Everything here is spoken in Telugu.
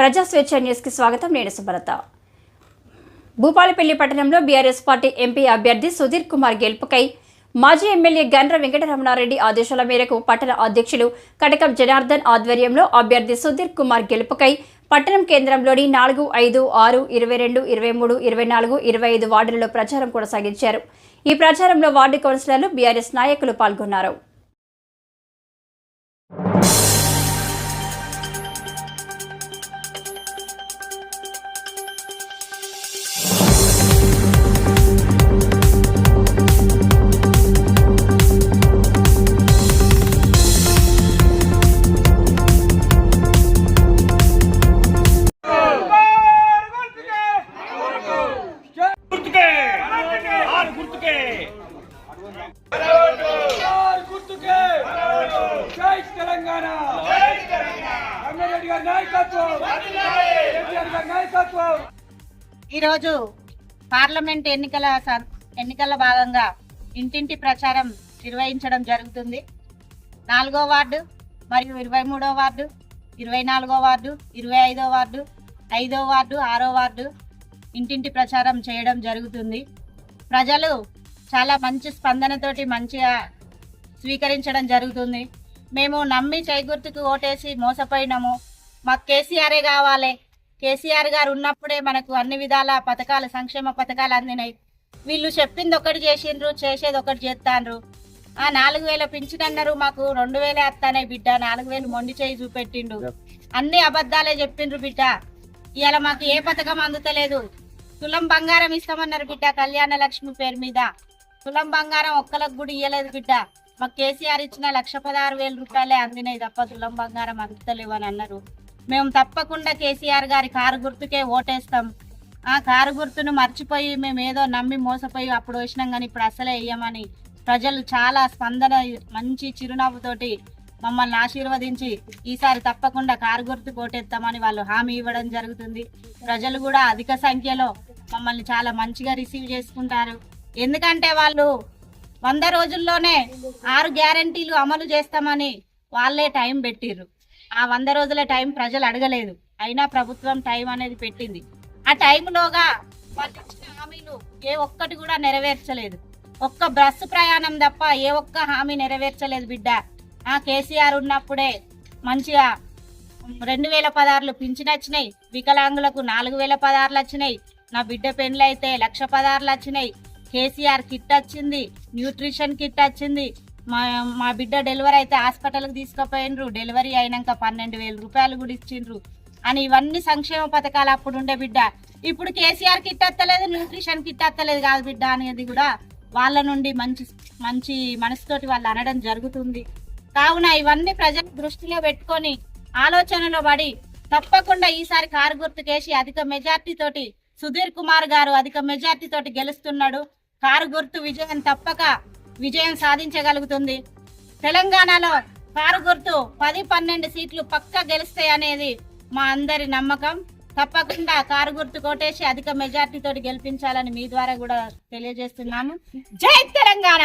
ప్రజా స్వేచ్ఛ న్యూస్కి స్వాగతం. నేను సుభరత. భూపాలపల్లి పట్టణంలో బీఆర్ఎస్ పార్టీ ఎంపీ అభ్యర్థి సుధీర్ కుమార్ గెలుపుకై మాజీ ఎమ్మెల్యే గండ్ర వెంకటరమణారెడ్డి ఆదేశాల మేరకు పట్టణ అధ్యక్షులు కటకం జనార్దన్ ఆధ్వర్యంలో అభ్యర్థి సుధీర్ కుమార్ గెలుపుకై పట్టణం కేంద్రంలోని నాలుగు ఐదు ఆరు ఇరవై రెండు ఇరవై మూడు ఇరవై నాలుగు ఇరవై ఐదు వార్డులలో ప్రచారం కొనసాగించారు. ఈ ప్రచారంలో వార్డు కౌన్సిలర్లు బీఆర్ఎస్ నాయకులు పాల్గొన్నారు. గుర్తుకే. ఆర్ గుర్తుకే. జై తెలంగాణ. రంగారెడ్డి గారి నాయకత్వం. కేటీఆర్ గారి నాయకత్వం. ఈరోజు పార్లమెంట్ ఎన్నికల స- ఎన్నికల భాగంగా ఇంటింటి ప్రచారం నిర్వహించడం జరుగుతుంది. నాలుగో వార్డు మరియు ఇరవై మూడో వార్డు ఇరవై నాలుగో వార్డు ఇరవై ఐదో వార్డు ఐదో వార్డు ఆరో వార్డు ఇంటింటి ప్రచారం చేయడం జరుగుతుంది. ప్రజలు చాలా మంచి స్పందనతోటి మంచిగా స్వీకరించడం జరుగుతుంది. మేము నమ్మి చేకూర్తుకు ఓటేసి మోసపోయినాము. మాకు కేసీఆరే కావాలి. కేసీఆర్ గారు ఉన్నప్పుడే మనకు అన్ని విధాల పథకాలు సంక్షేమ పథకాలు అందినాయి. వీళ్ళు చెప్పింది ఒకటి చేసిండ్రు చేసేది ఒకటి చేస్తాండ్రు. ఆ నాలుగు వేల పింఛన్ అన్నారు మాకు రెండు వేలే వస్తానే బిడ్డ. నాలుగు వేలు మొండి చేయి చూపెట్టిండు. అన్ని అబద్ధాలే చెప్పిండ్రు బిడ్డ. ఇవాళ మాకు ఏ పథకం అందుతలేదు? తులం బంగారం ఇస్తామన్నారు బిడ్డ. కళ్యాణ లక్ష్మి పేరు మీద. తులం బంగారం ఒక్కలకు కూడా ఇయ్యలేదు బిడ్డ. మాకు కేసీఆర్ ఇచ్చిన లక్ష పదహారు వేల రూపాయలే అందినాయి తప్ప తులం బంగారం అందుతలేవు అని అన్నారు. మేము తప్పకుండా కేసీఆర్ గారి కారు గుర్తుకే ఓటేస్తాం. ఆ కారు గుర్తును మర్చిపోయి మేము ఏదో నమ్మి మోసపోయి అప్పుడు వచ్చినాం కానీ ఇప్పుడు అసలే వేయమని ప్రజలు చాలా స్పందన మంచి చిరునవ్వుతోటి మమ్మల్ని ఆశీర్వదించి ఈసారి తప్పకుండా కారు గుర్తు కోటేస్తామని వాళ్ళు హామీ ఇవ్వడం జరుగుతుంది. ప్రజలు కూడా అధిక సంఖ్యలో మమ్మల్ని చాలా మంచిగా రిసీవ్ చేసుకుంటారు. ఎందుకంటే వాళ్ళు వంద రోజుల్లోనే ఆరు గ్యారంటీలు అమలు చేస్తామని వాళ్ళే టైం పెట్టిర్రు. ఆ వంద రోజుల టైం ప్రజలు అడగలేదు. అయినా ప్రభుత్వం టైం అనేది పెట్టింది. ఆ టైంలోగా వాళ్ళు ఇచ్చిన హామీలు ఏ ఒక్కటి కూడా నెరవేర్చలేదు. ఒక్క బస్సు ప్రయాణం తప్ప ఏ ఒక్క హామీ నెరవేర్చలేదు బిడ్డ. ఆ కేసీఆర్ ఉన్నప్పుడే మంచిగా రెండు వేల పదహారులు పింఛన్ వచ్చినాయి వికలాంగులకు నాలుగు వేల పదహారులు వచ్చినాయి నా బిడ్డ పెండ్లు అయితే లక్ష పదార్లు వచ్చినాయి. కేసీఆర్ కిట్ వచ్చింది న్యూట్రిషన్ కిట్ వచ్చింది. మా మా బిడ్డ డెలివరీ అయితే హాస్పిటల్కి తీసుకుపోయినరు. డెలివరీ అయినాక పన్నెండు వేల రూపాయలు కూడా ఇచ్చిండ్రు. అని ఇవన్నీ సంక్షేమ పథకాలు అప్పుడు ఉండే బిడ్డ. ఇప్పుడు కేసీఆర్ కిట్ వస్తలేదు న్యూట్రిషన్ కిట్ వస్తలేదు కాదు బిడ్డ అనేది కూడా వాళ్ళ నుండి మంచి మంచి మనసుతోటి వాళ్ళు అనడం జరుగుతుంది. కావున ఇవన్నీ ప్రజల దృష్టిలో పెట్టుకొని ఆలోచనలో పడి తప్పకుండా ఈసారి కారు గుర్తుకేసి అధిక మెజార్టీ తోటి సుధీర్ కుమార్ గారు అధిక మెజార్టీ తోటి గెలుస్తున్నాడు. కారు గుర్తు విజయం తప్పక విజయం సాధించగలుగుతుంది. తెలంగాణలో కారు గుర్తు పది పన్నెండు సీట్లు పక్క గెలుస్తాయి అనేది మా అందరి నమ్మకం. తప్పకుండా కారు గుర్తు కొట్టేసి అధిక మెజార్టీ తోటి గెలిపించాలని మీ ద్వారా కూడా తెలియజేస్తున్నాము జై తెలంగాణ!